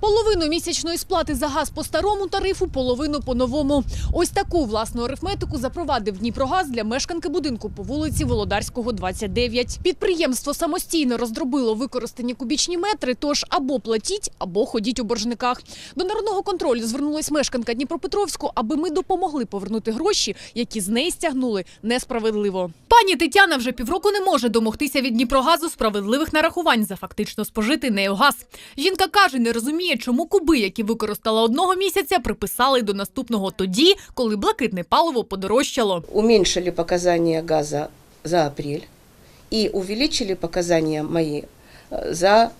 Половину місячної сплати за газ по старому тарифу, половину по новому. Ось таку власну арифметику запровадив Дніпрогаз для мешканки будинку по вулиці Володарського, 29. Підприємство самостійно роздробило використані кубічні метри, тож або платіть, або ходіть у боржниках. До народного контролю звернулась мешканка Дніпропетровську, аби ми допомогли повернути гроші, які з неї стягнули несправедливо. Пані Тетяна вже півроку не може домогтися від Дніпрогазу справедливих нарахувань за фактично спожитий нею газ. Жінка каже, не розуміє, чому куби, які використала одного місяця, приписали до наступного тоді, коли блакитне паливо подорожчало. уменьшили показання газа за апрель і увеличили показання мои э, за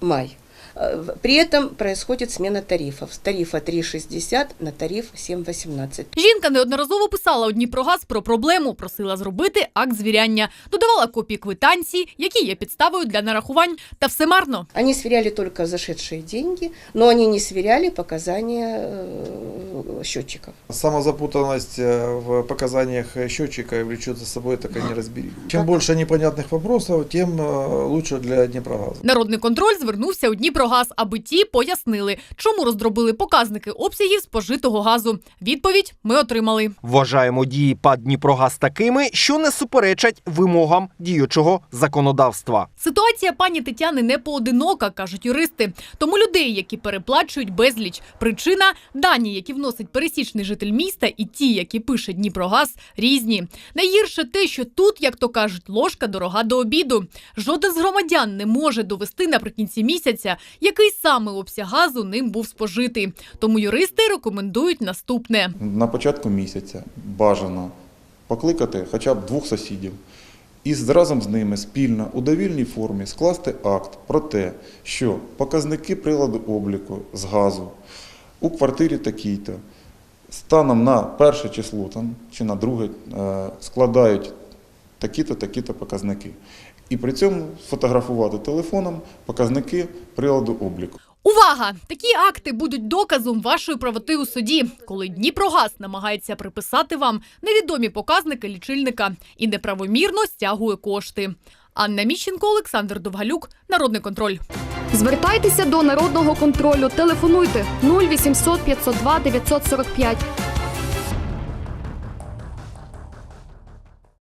май. Э, в- При этом происходит смена тарифов. С тарифа 3,60 на тариф 7,18. Жінка неодноразово писала у Дніпрогаз про проблему, просила зробити акт звіряння, додавала копії квитанції, які є підставою для нарахувань, та все марно. Они сверяли только зашедшие деньги, но они не сверяли показания э, счетчиков. Самозапутанность э, в показаниях счетчика влечет за собой такая неразбериха. Чем больше непонятных вопросов, тем э, лучше для Днепрогаза. Народний контроль звернувся у Дніпрогаз, аби ті пояснили, чому роздробили показники обсягів спожитого газу. Відповідь ми отримали. Вважаємо дії ПАД Дніпрогаз такими, що не суперечать вимогам діючого законодавства. Ситуація пані Тетяни не поодинока, кажуть юристи. Тому людей, які переплачують безліч. Причина дані, які вносить пересічний житель міста, і ті, які пише Дніпрогаз, різні. Найгірше те, що тут, як то кажуть, ложка дорога до обіду. Жоден з громадян не може довести наприкінці місяця, який саме обсяг газу ним був спожитий. Тому юристи рекомендують наступне. на початку місяця бажано покликати хоча б двох сусідів і разом з ними спільно у довільній формі скласти акт про те, що показники приладу обліку з газу у квартирі такій-то станом на перше число там, чи на друге е, складають такі-то, такі-то показники. І при цьому сфотографувати телефоном показники приладу обліку. Увага! Такі акти будуть доказом вашої правоти у суді, коли Дніпрогаз намагається приписати вам невідомі показники лічильника і неправомірно стягує кошти. Анна Міщенко, Олександр Довгалюк, Народний контроль. Звертайтеся до народного контролю. Телефонуйте 0800 502 945